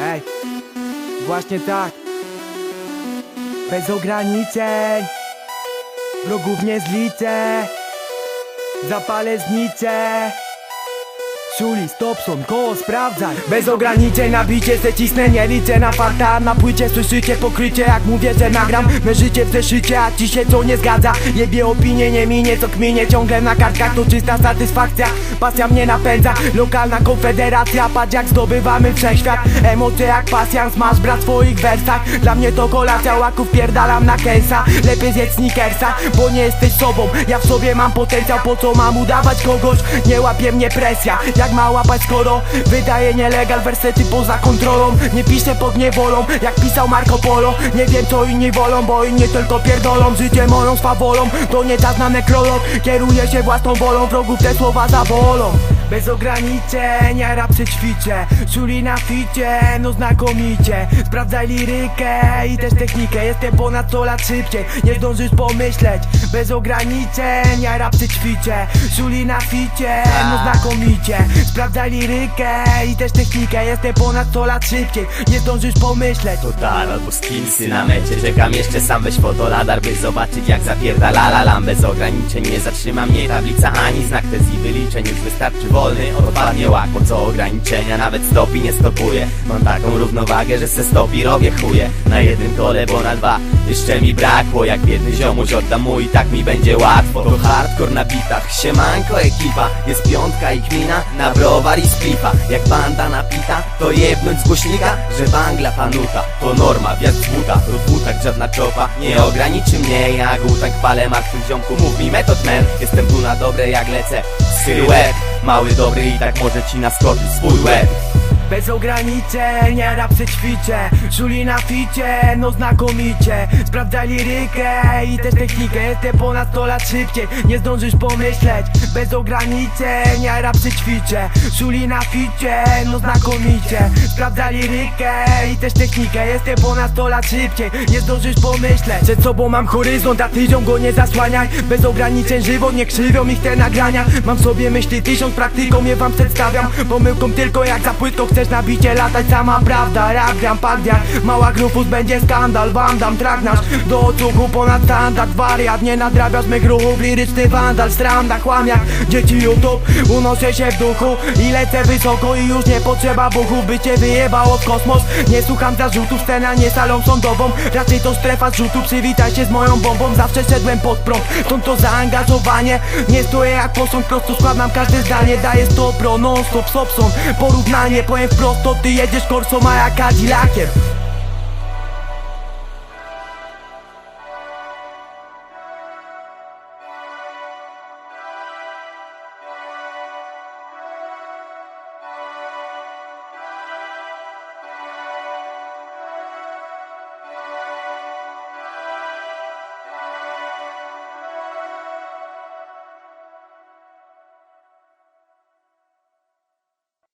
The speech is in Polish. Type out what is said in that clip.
Ej, właśnie tak. Bez ograniczeń. Wrogów nie zliczę. Zapalę zniczę Szuli, Stopson, koło sprawdzaj. Bez ograniczeń na bicie se cisnę, nie liczę na farta. Na płycie słyszycie pokrycie, jak mówię, że nagram. Me życie w zeszycie, a ci się co nie zgadza. Jebie opinie, nie minie, co kminie Ciągle na kartkach. To czysta satysfakcja Pasja mnie napędza, lokalna konfederacja Patrz jak zdobywamy wszechświat. Emocje jak pasjans, masz brat w swoich wersach. Dla mnie to kolacja, łaków pierdalam na kęsa. Lepiej zjedz sneakersa, bo nie jesteś sobą. Ja w sobie mam potencjał, po co mam udawać kogoś? Nie łapie mnie presja, jak ma łapać skoro Wydaje nielegal, wersety poza kontrolą. Nie piszę pod niewolą, jak pisał Marco Polo. Nie wiem co inni wolą, bo inni tylko pierdolą. Życie moją swawolą, to nie czas na nekrolog Kieruję się własną wolą, wrogów te słowa zabolą bez ograniczeń, ja rap ćwiczę. Szuli na ficie, no znakomicie. Sprawdzaj lirykę i też technikę. Jestem ponad 100 lat szybciej, nie zdążysz pomyśleć. Bez ograniczeń, ja rap ćwiczę. Szuli na ficie, no znakomicie. Sprawdzaj lirykę i też technikę. Jestem ponad 100 lat szybciej, nie zdążysz pomyśleć. Total albo skillsy na mecie. Czekam jeszcze sam weź fotoradar By zobaczyć jak zapierdala lalam Bez ograniczeń nie zatrzyma mnie tablica Ani znak tezji wyliczeń Już wystarczy wolny odpadnie łak Po co ograniczenia nawet stopi nie stopuje. Mam taką równowagę, że se stopi robię chuje. Na jednym kole, bo na dwa jeszcze mi brakło. Jak biedny ziomuś oddam mu i tak mi będzie łatwo. To hardcore na bitach, siemanko ekipa. Jest piątka i kmina na browar i splifa Jak banda napita, to jebnąć z głośnika Że bangla panuta, to norma, wiatr z buta To dwutak, żadna czopa, nie ograniczy mnie Jak utank palę martwych ziomku, mów mi metod Jestem tu na dobre jak lecę, łeb Mały dobry i tak może ci naskoczyć swój łeb Bez ograniczeń, ja rap se ćwiczę. Szuli na ficie, no znakomicie. Sprawdzaj lirykę i też technikę. Jestem ponad 100 lat szybciej, nie zdążysz pomyśleć. Bez ograniczeń, ja rap se ćwiczę. Szuli na ficie, no znakomicie. Sprawdzaj lirykę i też technikę. Jestem ponad 100 lat szybciej, nie zdążysz pomyśleć. Przed sobą mam horyzont, a tydzią go nie zasłaniaj. Bez ograniczeń żywot, nie krzywią ich te nagrania. Mam sobie myśli tysiąc, praktyką je wam przedstawiam. Pomyłką tylko jak za płytką chcesz na bicie latać Sama prawda, rap gram pagdiak Mała grupus będzie skandal, wam dam tragnasz Do odsłuchu ponad standard, wariat Nie nadrabiasz mych ruchów, liryczny wandal. Stranda, chłamiak, dzieci YouTube Unoszę się w duchu i lecę wysoko. I już nie potrzeba buchów, by cię wyjebało w kosmos. Nie słucham zarzutów, scena nie salą sądową. Raczej to strefa zrzutu, przywitaj się z moją bombą. Zawsze szedłem pod prąd, stąd to zaangażowanie. Nie stoję jak posąg, prosto składam każde zdanie. Daję 100 pro, non stop, stop Porównanie, powiem wprost, to ty jedziesz korsą, a ja Cadillaciem